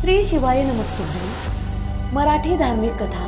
श्री शिवाय नमस्कार मराठी धार्मिक कथा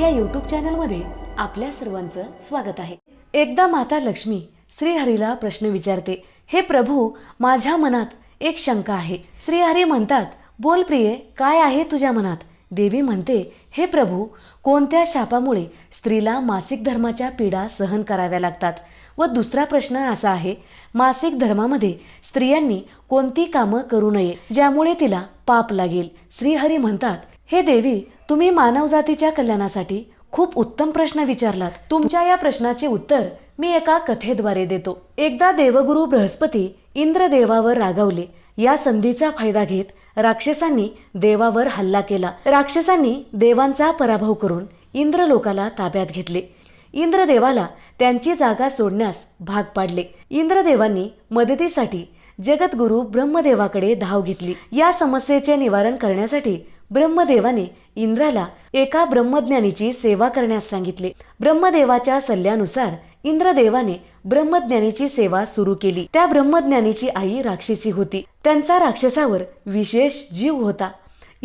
या यूट्यूब चॅनलमध्ये आपल्या सर्वांचं स्वागत आहे. एकदा माता लक्ष्मी श्रीहरीला प्रश्न विचारते हे प्रभू माझ्या मनात एक शंका आहे. श्रीहरी म्हणतात बोल प्रिये काय आहे तुझ्या मनात? देवी म्हणते हे प्रभू कोणत्या शापामुळे स्त्रीला मासिक धर्माच्या पीडा सहन कराव्या लागतात? व दुसरा प्रश्न असा आहे मासिक धर्मामध्ये स्त्रियांनी कोणती कामं करू नये ज्यामुळे तिला पाप लागेल? श्रीहरी म्हणतात हे देवी तुम्ही मानवजातीच्या कल्याणासाठी खूप उत्तम प्रश्न विचारलात. तुमच्या या प्रश्नाचे उत्तर मी एका कथेद्वारे देतो. एकदा देवगुरु बृहस्पती इंद्रदेवावर रागावले. या संधीचा फायदा घेत राक्षसांनी देवावर हल्ला केला. राक्षसांनी देवांचा पराभव करून इंद्रलोकाला ताब्यात घेतले. इंद्रदेवाला त्यांची जागा सोडण्यास भाग पाडले. इंद्रदेवांनी मदतीसाठी जगद्गुरु ब्रह्मदेवाकडे धाव घेतली. या समस्येचे निवारण करण्यासाठी ब्रह्मदेवाने इंद्राला एका ब्रह्मज्ञानीची सेवा करण्यास सांगितले. ब्रह्मदेवाच्या सल्ल्यानुसार इंद्रदेवाने ब्रह्मज्ञानीची सेवा सुरू केली. त्या ब्रह्मज्ञानीची आई राक्षसी होती. त्यांचा राक्षसावर विशेष जीव होता.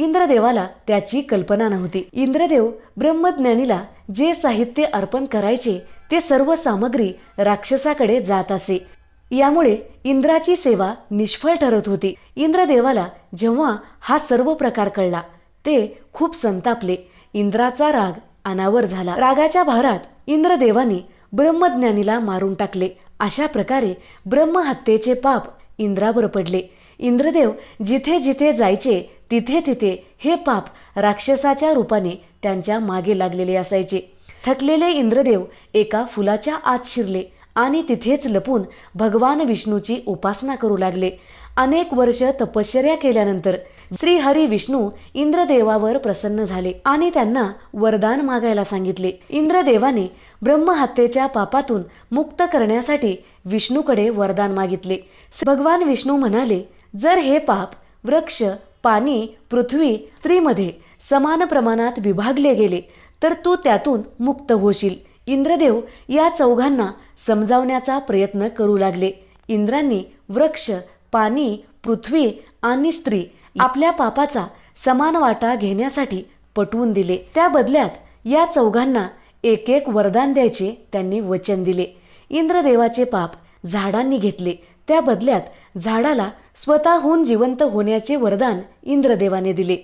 इंद्रदेवाला त्याची कल्पना नव्हती. इंद्रदेव ब्रह्मज्ञानीला जे साहित्य अर्पण करायचे ते सर्व सामग्री राक्षसाकडे जात असे. यामुळे इंद्राची सेवा निष्फळ ठरत होती. इंद्रदेवाला जेव्हा हा सर्व प्रकार कळला ते खूप संतापले. इंद्राचा राग अनावर झाला. रागाच्या भारात इंद्रदेवाने ब्रह्मज्ञानीला मारून टाकले. अशा प्रकारे ब्रह्महत्येचे पाप इंद्रावर पडले. इंद्रदेव जिथे जिथे जायचे तिथे तिथे हे पाप राक्षसाच्या रूपाने त्यांच्या मागे लागलेले असायचे. थकलेले इंद्रदेव एका फुलाच्या आत शिरले आणि तिथेच लपून भगवान विष्णूची उपासना करू लागले. अनेक वर्ष तपश्चर्या केल्यानंतर श्री हरी विष्णू इंद्रदेवावर प्रसन्न झाले आणि त्यांना वरदान मागायला सांगितले. इंद्रदेवाने ब्रह्महत्येच्या पापातून मुक्त करण्यासाठी विष्णूकडे वरदान मागितले. भगवान विष्णू म्हणाले जर हे पाप वृक्ष पाणी पृथ्वी स्त्रीमध्ये समान प्रमाणात विभागले गेले तर तू त्यातून मुक्त होशील. इंद्रदेव या चौघांना समजावण्याचा प्रयत्न करू लागले. इंद्रांनी वृक्ष पाणी पृथ्वी आणि स्त्री आपल्या पापाचा समान वाटा घेण्यासाठी पटवून दिले. त्या बदल्यात या चौघांना एक एक वरदान द्यायचे त्यांनी वचन दिले. इंद्रदेवाचे पाप झाडांनी घेतले. त्या बदल्यात झाडाला स्वतःहून जिवंत होण्याचे वरदान इंद्रदेवाने दिले.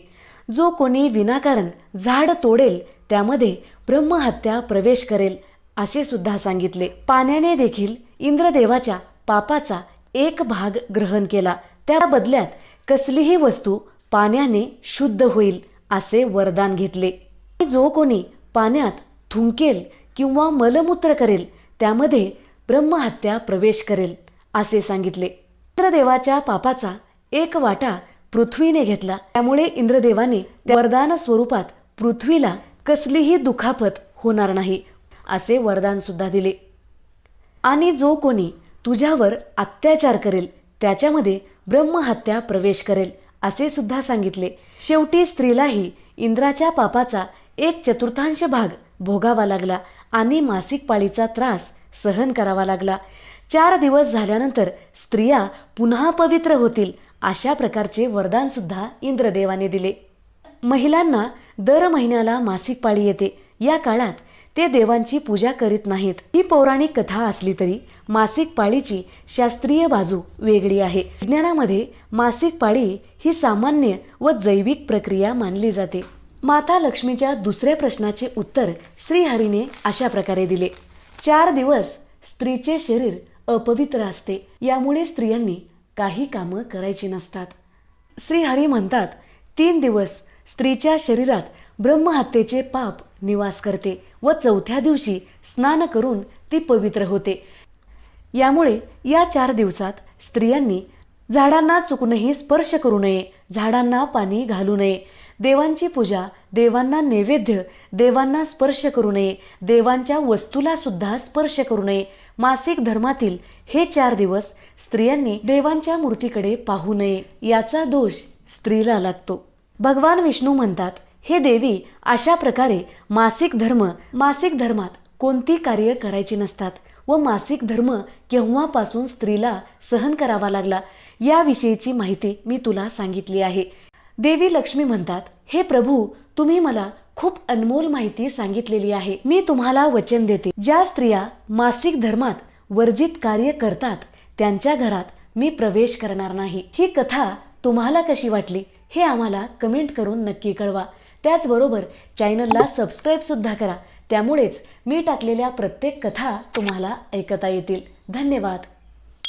जो कोणी विनाकारण झाड तोडेल त्यामध्ये ब्रह्महत्या प्रवेश करेल असे सुद्धा सांगितले. पाण्याने देखील इंद्रदेवाच्या पापाचा एक भाग ग्रहण केला. त्या बदल्यात कसलीही वस्तू पाण्याने शुद्ध होईल असे वरदान घेतले. जो कोणी पाण्यात थुंकेल किंवा मलमूत्र करेल त्यामध्ये ब्रह्महत्या प्रवेश करेल असे सांगितले. इंद्रदेवाच्या पापाचा एक वाटा पृथ्वीने घेतला. त्यामुळे इंद्रदेवाने वरदान स्वरूपात पृथ्वीला कसलीही दुखापत होणार नाही असे वरदान सुद्धा दिले. आणि जो कोणी तुझ्यावर अत्याचार करेल त्याच्यामध्ये ब्रह्महत्या प्रवेश करेल असे सुद्धा सांगितले. शेवटी स्त्रीलाही इंद्राच्या पापाचा एक चतुर्थांश भाग भोगावा लागला आणि मासिक पाळीचा त्रास सहन करावा लागला. चार दिवस झाल्यानंतर स्त्रिया पुन्हा पवित्र होतील अशा प्रकारचे वरदान सुद्धा इंद्रदेवाने दिले. महिलांना दर महिन्याला मासिक पाळी येते. या काळात ते देवांची पूजा करीत नाहीत. ही पौराणिक कथा असली तरी मासिक पाळीची शास्त्रीय बाजू वेगळी आहे. विज्ञानामध्ये मासिक पाळी ही सामान्य व जैविक प्रक्रिया मानली जाते. माता लक्ष्मीच्या दुसऱ्या प्रश्नाचे उत्तर श्रीहरीने अशा प्रकारे दिले. चार दिवस स्त्रीचे शरीर अपवित्र असते. यामुळे स्त्रियांनी काही कामं करायची नसतात. श्रीहरी म्हणतात तीन दिवस स्त्रीच्या शरीरात ब्रह्महत्येचे पाप निवास करते व चौथ्या दिवशी स्नान करून ती पवित्र होते. यामुळे या चार दिवसात स्त्रियांनी झाडांना चुकूनही स्पर्श करू नये झाडांना पाणी घालू नये. देवांची पूजा देवांना नैवेद्य देवांना स्पर्श करू नये देवांच्या वस्तूला सुद्धा स्पर्श करू नये. मासिक धर्मातील हे चार दिवस स्त्रियांनी देवांच्या मूर्तीकडे पाहू नये याचा दोष स्त्रीला लागतो. भगवान विष्णू म्हणतात हे देवी अशा प्रकारे मासिक धर्म मासिक धर्मात कोणती कार्य करायची नसतात व मासिक धर्म केव्हापासून स्त्रीला सहन करावा लागला याविषयीची माहिती मी तुला सांगितली आहे. देवी लक्ष्मी म्हणतात हे प्रभू तुम्ही मला खूप अनमोल माहिती सांगितलेली आहे. मी तुम्हाला वचन देते. ज्या स्त्रिया मासिक धर्मात वर्जित कार्य करतात त्यांच्या घरात मी प्रवेश करणार नाही. ही कथा तुम्हाला कशी वाटली हे आम्हाला कमेंट करून नक्की कळवा. त्याचबरोबर चॅनलला सबस्क्राईब सुद्धा करा. त्यामुळेच मी टाकलेल्या प्रत्येक कथा तुम्हाला ऐकता येतील. धन्यवाद.